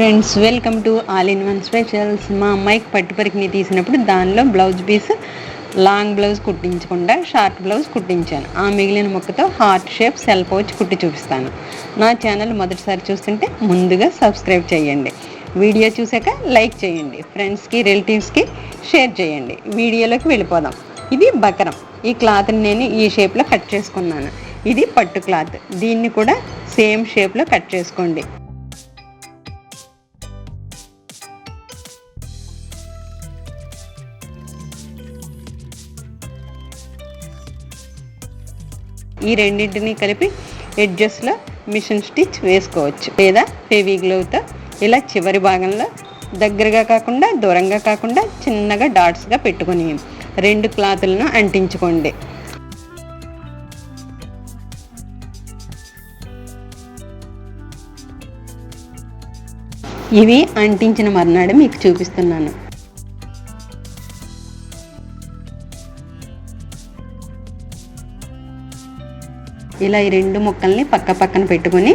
Friends welcome to all in one specials మా అమ్మాయికి పట్టుపరికిని తీసినప్పుడు దానిలో బ్లౌజ్ పీస్ లాంగ్ బ్లౌజ్ కుట్టించకుండా షార్ట్ బ్లౌజ్ కుట్టించాను. ఆ మిగిలిన ముక్కతో హార్ట్ షేప్ సెల్ పౌచ్ కుట్టి చూపిస్తాను. నా ఛానల్ మొదటిసారి చూస్తుంటే ముందుగా సబ్స్క్రైబ్ చేయండి. వీడియో చూసాక లైక్ చేయండి. ఫ్రెండ్స్కి రిలేటివ్స్కి షేర్ చేయండి. వీడియోలోకి వెళ్ళిపోదాం. ఇది బకరం. ఈ క్లాత్ని నేను ఈ షేప్లో కట్ చేసుకున్నాను. ఇది పట్టు క్లాత్ దీన్ని కూడా సేమ్ షేప్లో కట్ చేసుకోండి. ఈ రెండింటిని కలిపి ఎడ్జస్ట్లో మిషన్ స్టిచ్ వేసుకోవచ్చు. లేదా హెవీ గ్లౌతో ఇలా చివరి భాగంలో దగ్గరగా కాకుండా దూరంగా కాకుండా చిన్నగా డాట్స్గా పెట్టుకొని రెండు క్లాతులను అంటించుకోండి. ఇవి అంటించిన మర్నాడు మీకు చూపిస్తున్నాను. ఇలా ఈ రెండు ముక్కల్ని పక్క పక్కన పెట్టుకొని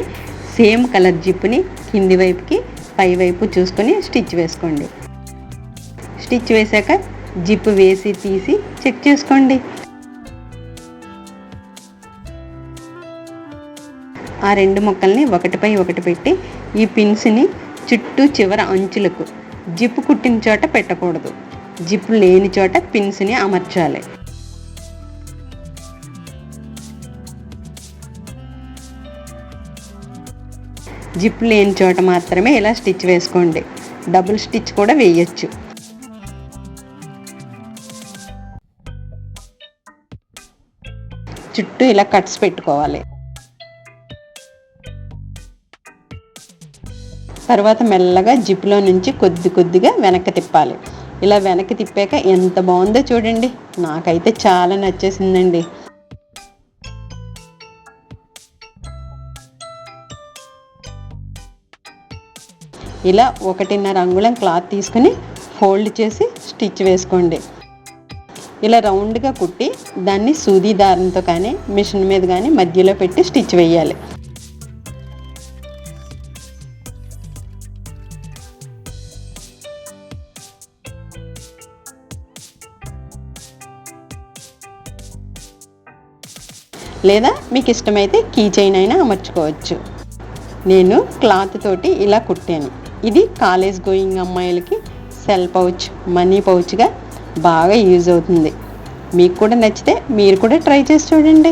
సేమ్ కలర్ జిప్పుని కింది వైపుకి పై వైపు చూసుకొని స్టిచ్ వేసుకోండి. స్టిచ్ వేసాక జిప్ వేసి తీసి చెక్ చేసుకోండి. ఆ రెండు ముక్కల్ని ఒకటిపై ఒకటి పెట్టి ఈ పిన్స్ని చుట్టూ చివర అంచులకు జిప్ కుట్టిన చోట పెట్టకూడదు. జిప్ లేని చోట పిన్స్ని అమర్చాలి. జిప్ లేని చోట మాత్రమే ఇలా స్టిచ్ వేసుకోండి. డబుల్ స్టిచ్ కూడా వేయచ్చు. చుట్టూ ఇలా కట్స్ పెట్టుకోవాలి. తర్వాత మెల్లగా జిప్లో నుంచి కొద్ది కొద్దిగా వెనక్కి తిప్పాలి. ఇలా వెనక్కి తిప్పాక ఎంత బాగుందో చూడండి. నాకైతే చాలా నచ్చేసిందండి. ఇలా ఒకటిన్నర అంగుళం క్లాత్ తీసుకుని ఫోల్డ్ చేసి స్టిచ్ వేసుకోండి. ఇలా రౌండ్గా కుట్టి దాన్ని సూది దారంతో కానీ మిషన్ మీద కానీ మధ్యలో పెట్టి స్టిచ్ వేయాలి. లేదా మీకు ఇష్టమైతే కీ చైన్ అయినా అమర్చుకోవచ్చు. నేను క్లాత్ తోటి ఇలా కుట్టాను. ఇది కాలేజ్ గోయింగ్ అమ్మాయిలకి సెల్ పౌచ్ మనీ పౌచ్గా బాగా యూజ్ అవుతుంది. మీకు కూడా నచ్చితే మీరు కూడా ట్రై చేసి చూడండి.